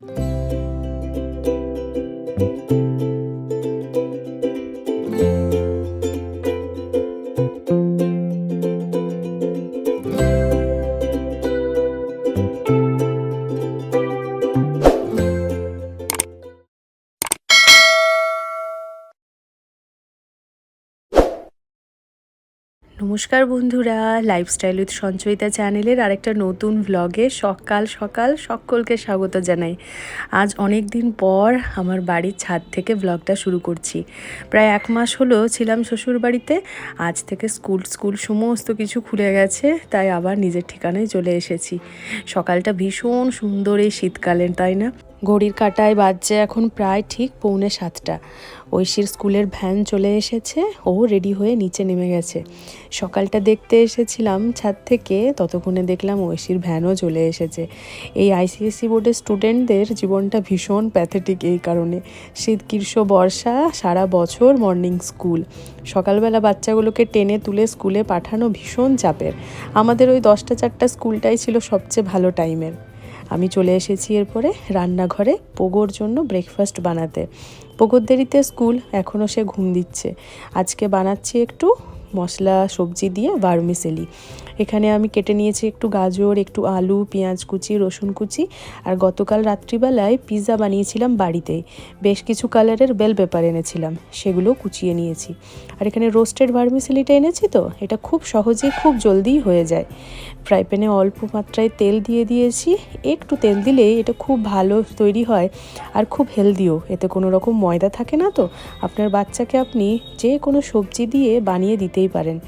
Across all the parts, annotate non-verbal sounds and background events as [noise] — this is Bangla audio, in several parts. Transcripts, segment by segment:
Thank you. নমস্কার বন্ধুরা লাইফস্টাইল উইথ সঞ্চয়িতা চ্যানেলের আরেকটা নতুন ভ্লগে সকাল সকাল সকলকে স্বাগত জানাই। আজ অনেক দিন পর আমার বাড়ির ছাদ থেকে ভ্লগটা শুরু করছি। প্রায় এক মাস হলো ছিলাম শ্বশুর বাড়িতে, আজ থেকে স্কুল স্কুল সমস্ত কিছু খুলে গেছে, তাই আবার নিজের ঠিকানায় চলে এসেছি। সকালটা ভীষণ সুন্দর এই শীতকালের, তাই না? ঘড়ির কাটায় বাজছে এখন প্রায় ঠিক পৌনে সাতটা। ঐশীর স্কুলের ভ্যান চলে এসেছে, ও রেডি হয়ে নিচে নেমে গেছে। সকালটা দেখতে এসেছিলাম ছাদ থেকে, ততক্ষণে দেখলাম ঐশীর ভ্যানও চলে এসেছে। এই আইসিএসসি বোর্ডের স্টুডেন্টদের জীবনটা ভীষণ প্যাথেটিক এই কারণে। শীত, গ্রীষ্ম, বর্ষা, সারা বছর মর্নিং স্কুল সকালবেলা বাচ্চাগুলোকে টেনে তুলে স্কুলে পাঠানো ভীষণ চাপের। আমাদের ওই দশটা, চারটা স্কুলটাই ছিল সবচেয়ে ভালো টাইমের আমি চলে এসেছি এরপরে রান্নাঘরে পোগোর জন্য ব্রেকফাস্ট বানাতে। পোগোর দেরিতে স্কুল এখনও সে ঘুম দিচ্ছে। আজকে বানাচ্ছি একটু মশলা, সবজি দিয়ে ভার্মিসেলি এখানে আমি কেটে নিয়েছি একটু গাজর, একটু আলু, পেঁয়াজ কুচি, রসুন কুচি। আর গতকাল রাত্রিবেলায় পিৎজা বানিয়েছিলাম বাড়িতেই বেশ কিছু কালারের বেল পেপার এনেছিলাম, সেগুলো কুচিয়ে নিয়েছি। আর এখানে রোস্টেড ভার্মিসেলিটা এনেছি তো, এটা খুব সহজেই খুব জলদিই হয়ে যায়। ফ্রাই প্যানে অল্প মাত্রায় তেল দিয়ে দিয়েছি। একটু তেল দিলেই এটা খুব ভালো তৈরি হয় আর খুব হেলদিও। এতে কোনো রকম ময়দা থাকে না তো। আপনার বাচ্চাকে আপনি যে কোনো সবজি দিয়ে বানিয়ে দিতেই পারেন।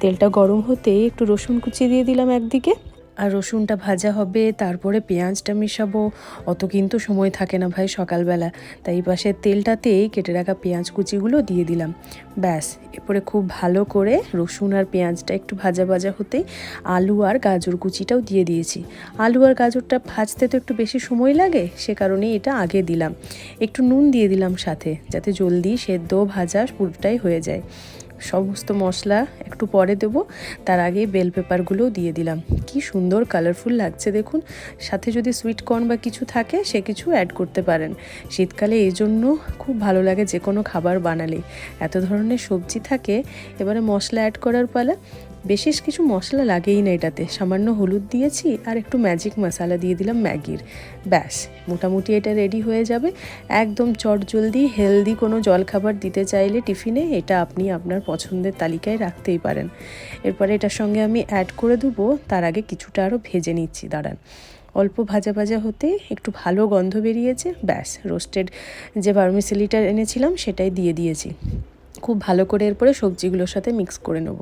তেলটা গরম হতে একটু রসুন কুচি দিয়ে দিলাম একদিকে। আর রসুনটা ভাজা হবে, তারপরে পেঁয়াজটা মেশাবো। অত কিন্তু সময় থাকে না ভাই সকালবেলা। তাই পাশে তেলটাতেই কেটে রাখা পেঁয়াজ কুচিগুলো দিয়ে দিলাম। ব্যাস, এরপরে খুব ভালো করে রসুন আর পেঁয়াজটা একটু ভাজা ভাজা হতেই আলু আর গাজর কুচিটাও দিয়ে দিয়েছি। আলু আর গাজরটা ভাজতে তো একটু বেশি সময় লাগে, সে কারণেই এটা আগে দিলাম। একটু নুন দিয়ে দিলাম সাথে, যাতে জলদি সেদ্ধ ভাজা পুরোটাই হয়ে যায়। সমস্ত মশলা একটু পরে দেব। তার আগে বেল পেপারগুলোও দিয়ে দিলাম। কি সুন্দর কালারফুল লাগছে দেখুন। সাথে যদি সুইট কর্ন বা কিছু থাকে, সে কিছু অ্যাড করতে পারেন। শীতকালে এই জন্য খুব ভালো লাগে যে কোনো খাবার বানালে। এত ধরনের সবজি থাকে, এবারে মশলা অ্যাড করার পালা। বিশেষ কিছু মশলা লাগেই না এটাতে। সামান্য হলুদ দিয়েছি আর একটু ম্যাজিক মশলা দিয়ে দিলাম ম্যাগির। ব্যাস, মোটামুটি এটা রেডি হয়ে যাবে। একদম চটজলদি হেলদি কোনো জলখাবার দিতে চাইলে টিফিনে এটা আপনি আপনার পছন্দের তালিকায় রাখতেই পারেন। এরপরে এটার সঙ্গে আমি অ্যাড করে দেবো, তার আগে কিছুটা আরও ভেজে নিচ্ছি, দাঁড়ান। অল্প ভাজা ভাজা হতে একটু ভালো গন্ধ বেরিয়েছে, ব্যাস রোস্টেড যে ভার্মিসেলিটা এনেছিলাম সেটাই দিয়ে দিয়েছি। খুব ভালো করে এরপরে সবজিগুলোর সাথে মিক্স করে নেব।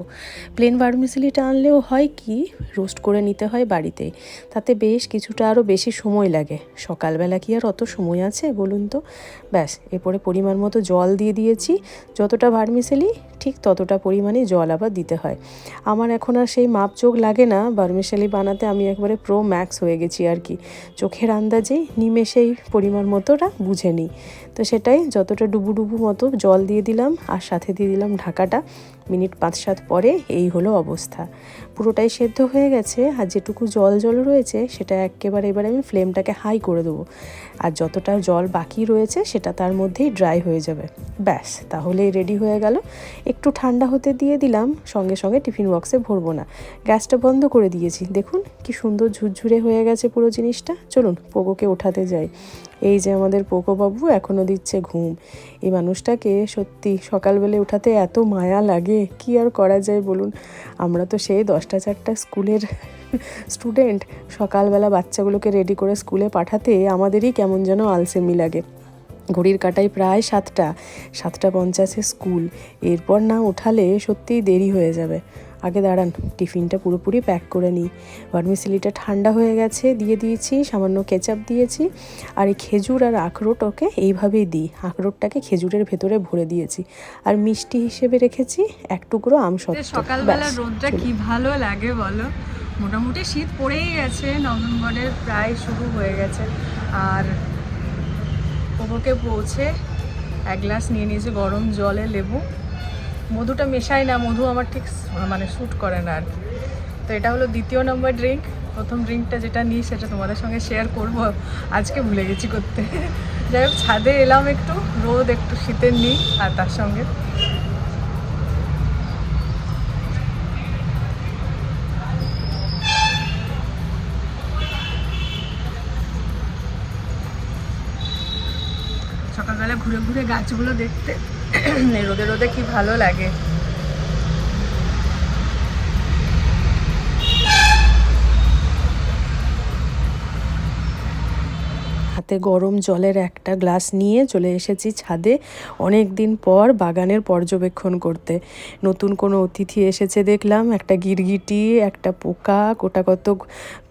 প্লেন ভার্মিসিলিটা আনলেও হয় কি রোস্ট করে নিতে হয় বাড়িতে। তাতে বেশ কিছুটা আরও বেশি সময় লাগে। সকালবেলা কি আর অত সময় আছে বলুন তো? ব্যাস, এরপরে পরিমাণ মতো জল দিয়ে দিয়েছি। যতটা ভার্মিসেলি ঠিক ততটা পরিমাণে জল আবার দিতে হয়। আমার এখন আর সেই মাপ চোখ লাগে না ভার্মিসেলি বানাতে আমি একবারে প্রো ম্যাক্স হয়ে গেছি আর কি। চোখের আন্দাজেই নিমেষেই পরিমাণ মতোটা বুঝে নিই। তো সেটাই যতটা ডুবু ডুবু মতো জল দিয়ে দিলাম আর সাথে দিয়ে দিলাম ঢাকাটা, মিনিট পাঁচ সাত পরে এই হলো অবস্থা। পুরোটাই সেদ্ধ হয়ে গেছে আর যেটুকু জল জল রয়েছে সেটা একেবারে এবারে আমি ফ্লেমটাকে হাই করে দেবো। আর যতটা জল বাকি রয়েছে সেটা তার মধ্যেই ড্রাই হয়ে যাবে। ব্যাস তাহলেই রেডি হয়ে গেল। একটু ঠান্ডা হতে দিয়ে দিলাম, সঙ্গে সঙ্গে টিফিন বক্সে ভরবো না। গ্যাসটা বন্ধ করে দিয়েছি। দেখুন কি সুন্দর ঝুরঝুরে হয়ে গেছে পুরো জিনিসটা। চলুন পোগোকে ওঠাতে যাই। এই যে আমাদের পোকোবাবু এখনও দিচ্ছে ঘুম। এই মানুষটাকে সত্যি সকালবেলা উঠাতে এত মায়া লাগে, কি আর করা যায় বলুন? আমরা তো সেই দশটা চারটা স্কুলের স্টুডেন্ট, সকালবেলা বাচ্চাগুলোকে রেডি করে স্কুলে পাঠাতে আমাদেরই কেমন যেন আলসেমি লাগে। ঘড়ির কাটায় প্রায় সাতটা সাতটা পঞ্চাশে স্কুল। এরপর না উঠালে সত্যিই দেরি হয়ে যাবে। আগে দাঁড়ান টিফিনটা পুরোপুরি প্যাক করে নিই। ভার্মিসিলিটা ঠান্ডা হয়ে গেছে দিয়ে দিয়েছি সামান্য কেচাপ দিয়েছি আর এই খেজুর আর আখরোট ওকে এইভাবেই দিই। আখরোটটাকে খেজুরের ভেতরে ভরে দিয়েছি। আর মিষ্টি হিসেবে রেখেছি এক টুকরো আম সত্ত্ব। সকালবেলা রোদটা কি ভালো লাগে বলো? মোটামুটি শীত পড়েই গেছে নভেম্বরের প্রায় শুরু হয়ে গেছে। আর ওকে পৌঁছে এক গ্লাস নিয়ে নিয়েছে গরম জলে লেবু। মধুটা মেশাই না, মধু আমার ঠিক মানে শ্যুট করে না আর কি। তো এটা হলো দ্বিতীয় নম্বর ড্রিঙ্ক প্রথম ড্রিঙ্কটা যেটা নিই সেটা তোমাদের সঙ্গে শেয়ার করব। আজকে ভুলে গেছি করতে। যাই হোক, ছাদে এলাম একটু, রোদ একটু শীতের নিই, আর তার সঙ্গে ঘুরে ঘুরে গাছগুলো দেখতে। [clears throat] রোদে রোদে কি ভালো লাগে। হাতে গরম জলের একটা গ্লাস নিয়ে চলে এসেছি ছাদে অনেক দিন পর বাগানের পর্যবেক্ষণ করতে। নতুন কোনো অতিথি এসেছে দেখলাম, একটা গিরগিটি, একটা পোকা কোটাকত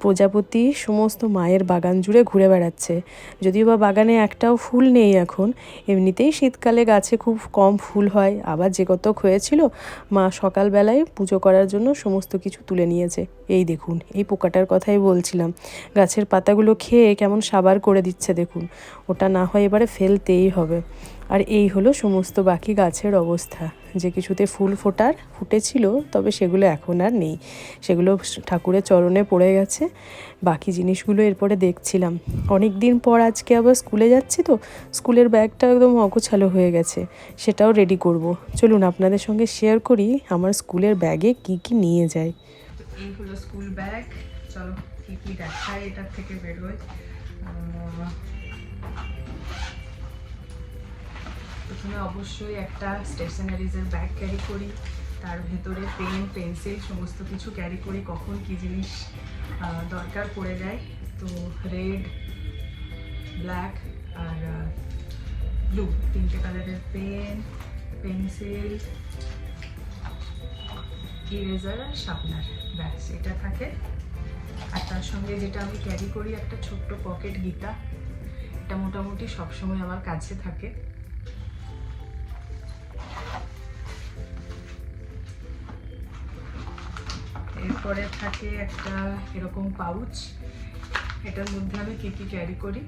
প্রজাপতি, সমস্ত মায়ের বাগান জুড়ে ঘুরে বেড়াচ্ছে। যদিও বা বাগানে একটাও ফুল নেই এখন, এমনিতেই শীতকালে গাছে খুব কম ফুল হয়। আবার যে কতক হয়েছিল, মা সকালবেলায় পুজো করার জন্য সমস্ত কিছু তুলে নিয়েছে। এই দেখুন, এই পোকাটার কথাই বলছিলাম। গাছের পাতাগুলো খেয়ে কেমন সাবার করে দিচ্ছে। দেখুন। ওটা না হয় এবারে ফেলতেই হবে। আর এই হলো সমস্ত বাকি গাছের অবস্থা। যে কিছুতে ফুল ফোটার, ফুটেছিল, তবে সেগুলো এখন আর নেই। সেগুলো ঠাকুরের চরণে পড়ে গেছে। বাকি জিনিসগুলো এরপরে দেখছিলাম। অনেক দিন পর আজকে আবার স্কুলে যাচ্ছি তো, স্কুলের ব্যাগটা একদম অগোছালো হয়ে গেছে। সেটাও রেডি করব। চলুন আপনাদের সঙ্গে শেয়ার করি, আমার স্কুলের ব্যাগে কি কি নিয়ে যায়। এই হলো স্কুল ব্যাগ। চলো কি কি দেখায়, এটার থেকে বেরোয় প্রথমে অবশ্যই একটা স্টেশনারিজের ব্যাগ ক্যারি করি, তার ভেতরে পেন পেন্সিল সমস্ত কিছু ক্যারি করি, কখন কি জিনিস দরকার পড়ে যায়। তো রেড ব্ল্যাক আর ব্লু তিনটে কালারের পেন পেন্সিল ইরেজার আর শার্পনার ব্যাস, এটা থাকে। আর তার সঙ্গে যেটা আমি ক্যারি করি একটা ছোট্ট পকেট গীতা। এটা মোটামুটি সবসময় আমার কাছে থাকে। এরপরে থাকে একটা এরকম পাউচ। এটার মধ্যে আমি কি কি ক্যারি করি?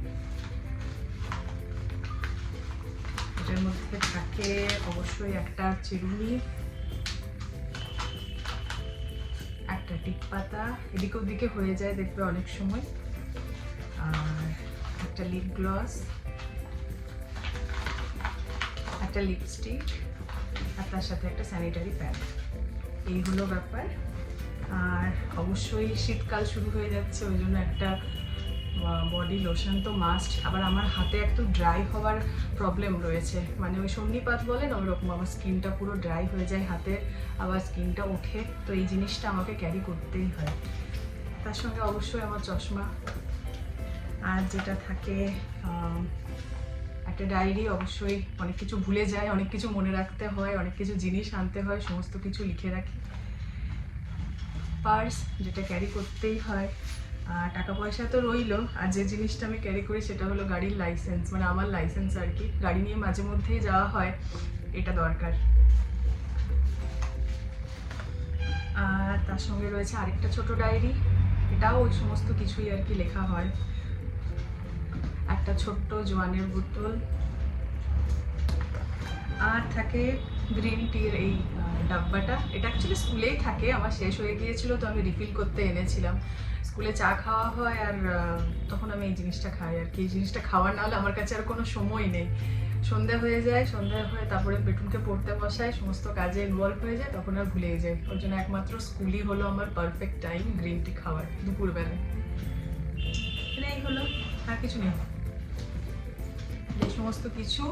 এটার মধ্যে থাকে অবশ্যই একটা চিরুনি একটা পাতা। এদিক ওদিকে হয়ে যায় দেখবে অনেক সময়। আর একটা লিপ গ্লস একটা লিপস্টিক আর তার সাথে একটা স্যানিটারি প্যাড এই হলো ব্যাপার। আর অবশ্যই শীতকাল শুরু হয়ে যাচ্ছে, ওই জন্য একটা বডি লোশন তো মাস্ট আবার আমার হাতে একটু ড্রাই হওয়ার প্রবলেম রয়েছে। মানে ওই সন্নিপাত বলে না, ওরকম আমার স্কিনটা পুরো ড্রাই হয়ে যায় হাতে, আবার স্কিনটা ওঠে। তো এই জিনিসটা আমাকে ক্যারি করতেই হয়। তার সঙ্গে অবশ্যই আমার চশমা। আর যেটা থাকে একটা ডায়েরি অবশ্যই অনেক কিছু ভুলে যায়, অনেক কিছু মনে রাখতে হয়, অনেক কিছু জিনিস আনতে হয়, সমস্ত কিছু লিখে রাখি। পার্স যেটা ক্যারি করতেই হয়। আর টাকা পয়সা তো রইল, আর যে জিনিসটা আমি ক্যারি করি সেটা হলো গাড়ির লাইসেন্স মানে আমার লাইসেন্স আর কি। গাড়ি নিয়ে মাঝে মধ্যেই যাওয়া হয়, এটা দরকার। আর তার সঙ্গে রয়েছে আরেকটা ছোট ডায়েরি এটাও ওই সমস্ত কিছুই আর কি লেখা হয়। একটা ছোট্ট জোয়ানের বোতল। আর থাকে গ্রিন টির এই ডাব্বাটা। এটা অ্যাকচুয়ালি স্কুলেই থাকে, আমার শেষ হয়ে গিয়েছিল, তো আমি রিফিল করতে এনেছিলাম। স্কুলে চা খাওয়া হয় আর তখন আমি এই জিনিসটা খাই আর কি। এই জিনিসটা খাওয়ার না হলে আমার কাছে আর কোনো সময় নেই। সন্ধ্যা হয়ে যায়, সন্ধ্যা হয়ে তারপরে বেটুনকে পড়তে বসায় সমস্ত কাজে ইনভলভ হয়ে যায়, তখন আর ভুলেই যায় ওর জন্য একমাত্র স্কুলই হলো আমার পারফেক্ট টাইম গ্রিন টি খাওয়ার দুপুরবেলায়। মানে এই হলো, আর কিছু নেই। এই সমস্ত কিছু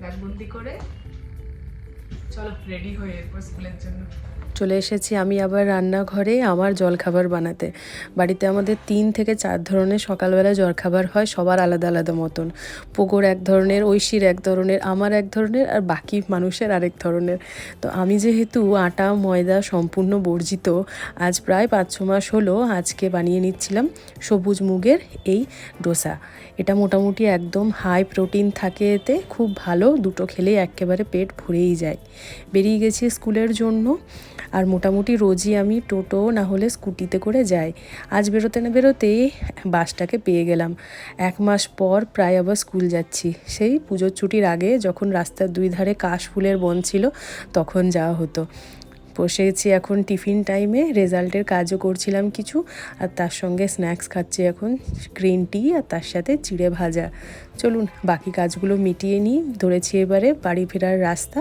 ব্যাগবন্দি করে, চলো রেডি হয়ে এরপর স্কুলের জন্য। চলে এসেছি আমি আবার রান্নাঘরে আমার জলখাবার বানাতে। বাড়িতে আমাদের তিন থেকে চার ধরনের সকালবেলা জলখাবার হয়, সবার আলাদা আলাদা মতন। পুকুর এক ধরনের, ঐশীর এক ধরনের, আমার এক ধরনের আর বাকি মানুষের আরেক ধরনের। তো আমি যেহেতু আটা, ময়দা সম্পূর্ণ বর্জিত, আজ প্রায় পাঁচ ছ মাস হলো আজকে বানিয়ে নিচ্ছিলাম সবুজ মুগের এই ডোসা। এটা মোটামুটি একদম হাই প্রোটিন থাকে এতে, খুব ভালো, দুটো খেলেই একেবারে পেট ভরেই যায়। বেরিয়ে গেছি স্কুলের জন্য আর মোটামুটি রোজই আমি টোটো না হলে স্কুটিতে করে যাই। আজ বেরোতে না বেরোতেই বাসটাকে পেয়ে গেলাম। এক মাস পর প্রায় আবার স্কুল যাচ্ছি। সেই পুজোর ছুটির আগে যখন রাস্তার দুই ধারে কাশ ফুলের বন ছিল, তখন যাওয়া হতো। বসে গেছি এখন টিফিন টাইমে, রেজাল্টের কাজও করছিলাম কিছু, আর তার সঙ্গে স্ন্যাক্স খাচ্ছি এখন, গ্রিন টি আর তার সাথে চিড়ে ভাজা। চলুন, বাকি কাজগুলো মিটিয়ে নিই। ধরেছি এবারে বাড়ি ফেরার রাস্তা।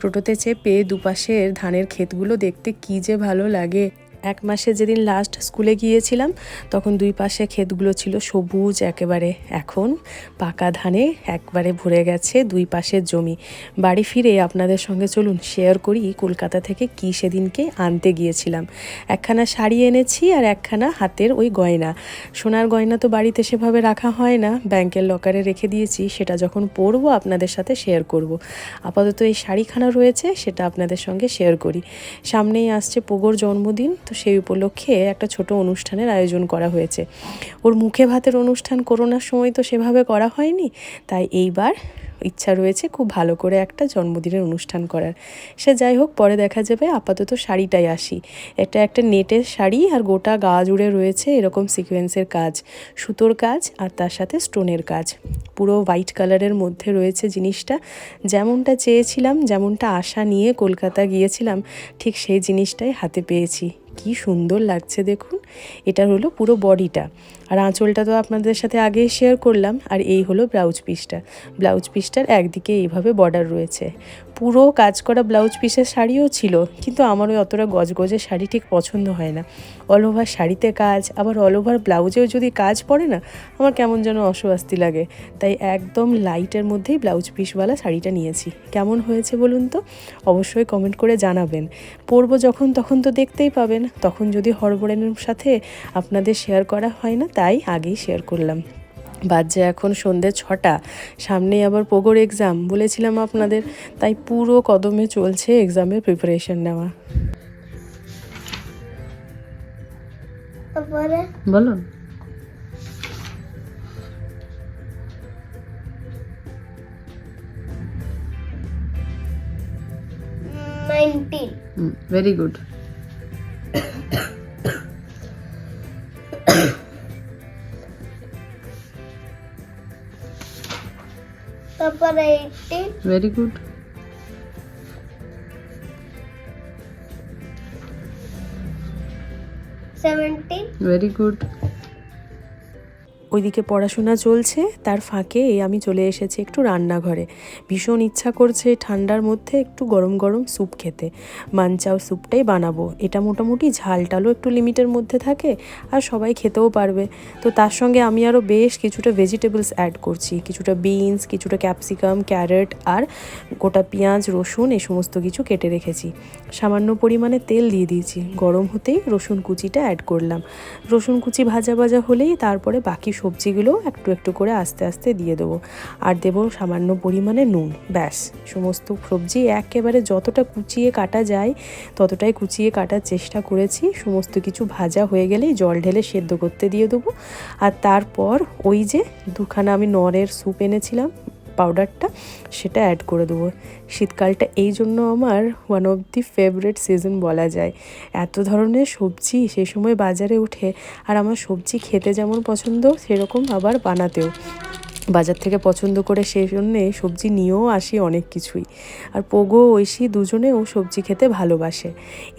টোটোতে চেপে দুপাশের ধানের ক্ষেতগুলো দেখতে কী যে ভালো লাগে। এক মাসে যেদিন লাস্ট স্কুলে গিয়েছিলাম, তখন দুই পাশে ক্ষেতগুলো ছিল সবুজ একেবারে। এখন পাকা ধানে একবারে ভরে গেছে দুই পাশের জমি। বাড়ি ফিরে আপনাদের সঙ্গে চলুন শেয়ার করি কলকাতা থেকে কী সেদিনকে আনতে গিয়েছিলাম। একখানা শাড়ি এনেছি আর একখানা হাতের ওই গয়না। সোনার গয়না তো বাড়িতে সেভাবে রাখা হয় না, ব্যাংকের লকারে রেখে দিয়েছি, সেটা যখন পরবো আপনাদের সাথে শেয়ার করব। আপাতত এই শাড়িখানা রয়েছে, সেটা আপনাদের সঙ্গে শেয়ার করি। সামনেই আসছে পোগোর জন্মদিন, তো সেই উপলক্ষে একটা ছোট অনুষ্ঠানের আয়োজন করা হয়েছে। ওর মুখে ভাতের অনুষ্ঠান করোনার সময় তো সেভাবে করা হয়নি, তাই এইবার ইচ্ছা রয়েছে খুব ভালো করে একটা জন্মদিনের অনুষ্ঠান করার। সে যাই হোক, পরে দেখা যাবে, আপাতত শাড়িটাই আসি। এটা একটা নেটের শাড়ি আর গোটা গা জুড়ে রয়েছে এরকম সিকোয়েন্সের কাজ, সুতোর কাজ আর তার সাথে স্টোনের কাজ। পুরো হোয়াইট কালারের মধ্যে রয়েছে জিনিসটা। যেমনটা চেয়েছিলাম, যেমনটা আশা নিয়ে কলকাতা গিয়েছিলাম, ঠিক সেই জিনিসটাই হাতে পেয়েছি। কি সুন্দর লাগছে দেখুন। এটা হলো পুরো বডিটা। আর আঁচলটা তো আপনাদের সাথে আগেই শেয়ার করলাম, আর এই হলো ব্লাউজ পিসটা ব্লাউজ পিসটার একদিকে এইভাবে বর্ডার রয়েছে। পুরো কাজ করা ব্লাউজ পিসের শাড়িও ছিল, কিন্তু আমার ওই অতটা গজগজের শাড়ি ঠিক পছন্দ হয় না। অল ওভার শাড়িতে কাজ, আবার অল ওভার ব্লাউজেও যদি কাজ পড়ে না, আমার কেমন যেন অস্বস্তি লাগে। তাই একদম লাইটের মধ্যেই ব্লাউজ পিসওয়ালা শাড়িটা নিয়েছি। কেমন হয়েছে বলুন তো? অবশ্যই কমেন্ট করে জানাবেন। পরবো যখন, তখন তো দেখতেই পাবেন। তখন যদি হরবরেনের সাথে আপনাদের শেয়ার করা হয় না, তাই আগেই শেয়ার করলাম। বাজে এখন সন্ধ্যে ছটা। সামনেই আবার পোগোর এক্সাম বলেছিলাম আপনাদের। তাই পুরো কদমে চলছে এক্সামের প্রিপারেশন নেওয়া। তারপরে? বলো নাইনটিন ভেরি গুড তারপরে eighteen very good seventeen very good ওইদিকে পড়াশোনা চলছে, তার ফাঁকে আমি চলে এসেছি একটু রান্নাঘরে। ভীষণ ইচ্ছা করছে ঠান্ডার মধ্যে একটু গরম গরম স্যুপ খেতে। মানচাও স্যুপটাই বানাবো। এটা মোটামুটি ঝালটালও একটু লিমিটের মধ্যে থাকে আর সবাই খেতেও পারবে। তো তার সঙ্গে আমি আরও বেশ কিছুটা ভেজিটেবলস অ্যাড করছি। কিছুটা বিনস কিছুটা ক্যাপসিকাম ক্যারেট আর গোটা পেঁয়াজ, রসুন এই সমস্ত কিছু কেটে রেখেছি। সামান্য পরিমাণে তেল দিয়ে দিয়েছি। গরম হতেই রসুন কুচিটা অ্যাড করলাম। রসুন কুচি ভাজা ভাজা হলেই তারপরে বাকি সবজিগুলো একটু একটু করে আস্তে আস্তে দিয়ে দেবো। আর দেবো সামান্য পরিমাণে নুন, ব্যাস। সমস্ত সবজি একেবারে যতটা কুচিয়ে কাটা যায়, ততটাই কুচিয়ে কাটার চেষ্টা করেছি। সমস্ত কিছু ভাজা হয়ে গেলেই জল ঢেলে সেদ্ধ করতে দিয়ে দেবো। আর তারপর ওই যে দুখানা আমি নরের স্যুপ এনেছিলাম পাউডারটা সেটা অ্যাড করে দেবো। শীতকালটা এই জন্য আমার one of the favourite season বলা যায়। এত ধরনের সবজি সেই সময় বাজারে উঠে আর আমার সবজি খেতে যেমন পছন্দ, সেরকম আবার বানাতেও। বাজার থেকে পছন্দ করে সেই জন্যে সবজি নিয়েও আসি অনেক কিছুই। আর পোগো, ঐশী দুজনেও সবজি খেতে ভালোবাসে।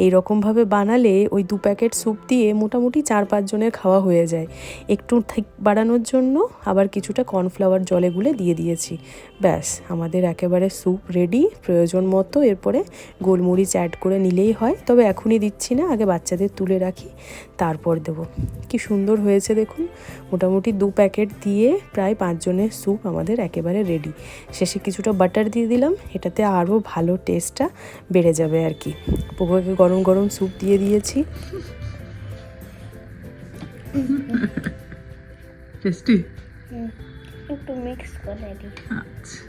এই রকমভাবে বানালে ওই দু প্যাকেট স্যুপ দিয়ে মোটামুটি চার পাঁচজনের খাওয়া হয়ে যায়। একটু ঠিক বাড়ানোর জন্য আবার কিছুটা কর্নফ্লাওয়ার জলে গুলে দিয়ে দিয়েছি। ব্যাস, আমাদের একেবারে স্যুপ রেডি, প্রয়োজন মতো এরপরে গোলমরিচ অ্যাড করে নিলেই হয়। তবে এখনই দিচ্ছি না, আগে বাচ্চাদের তুলে রাখি, তারপর দেবো। কি সুন্দর হয়েছে দেখুন, মোটামুটি দু প্যাকেট দিয়ে প্রায় পাঁচজনের স্যুপ আমাদের একেবারে রেডি শেষে কিছুটা বাটার দিয়ে দিলাম এটাতে আরও ভালো টেস্টটা বেড়ে যাবে আর কি। পোকোকে গরম গরম স্যুপ দিয়ে দিয়েছি। [laughs] টেস্টি একটু মিক্স করে দিই। আচ্ছা।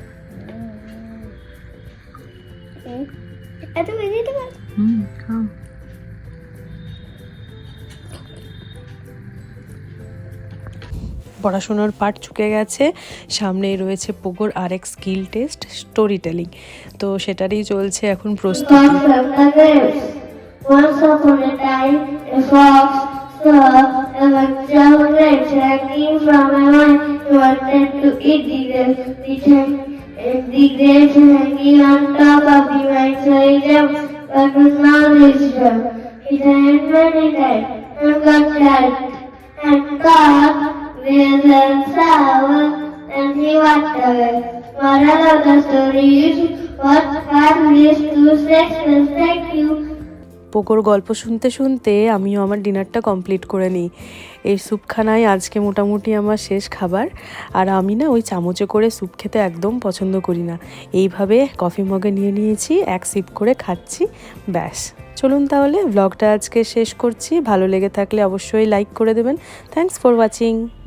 হুম। এত হুম খাও। পড়াশোনার পাঠ চুকে গেছে। সামনেই রয়েছে পুকুর আর এক স্কিল টেস্ট স্টোরি টেলিং তো সেটারই চলছে এখন প্রস্তুতি। With a sour and he walked away. Moral of the story is what leads to success. Thank you. পোকোর গল্প শুনতে শুনতে আমিও আমার ডিনারটা কমপ্লিট করে নিই এই স্যুপখানায় আজকে মোটামুটি আমার শেষ খাবার, আর আমি না ওই চামচে করে স্যুপ খেতে একদম পছন্দ করি না এইভাবে কফি মগে নিয়ে নিয়েছি, এক সিপ করে খাচ্ছি, ব্যাস চলুন তাহলে ব্লগটা আজকে শেষ করছি ভালো লেগে থাকলে অবশ্যই লাইক করে দেবেন থ্যাংকস ফর ওয়াচিং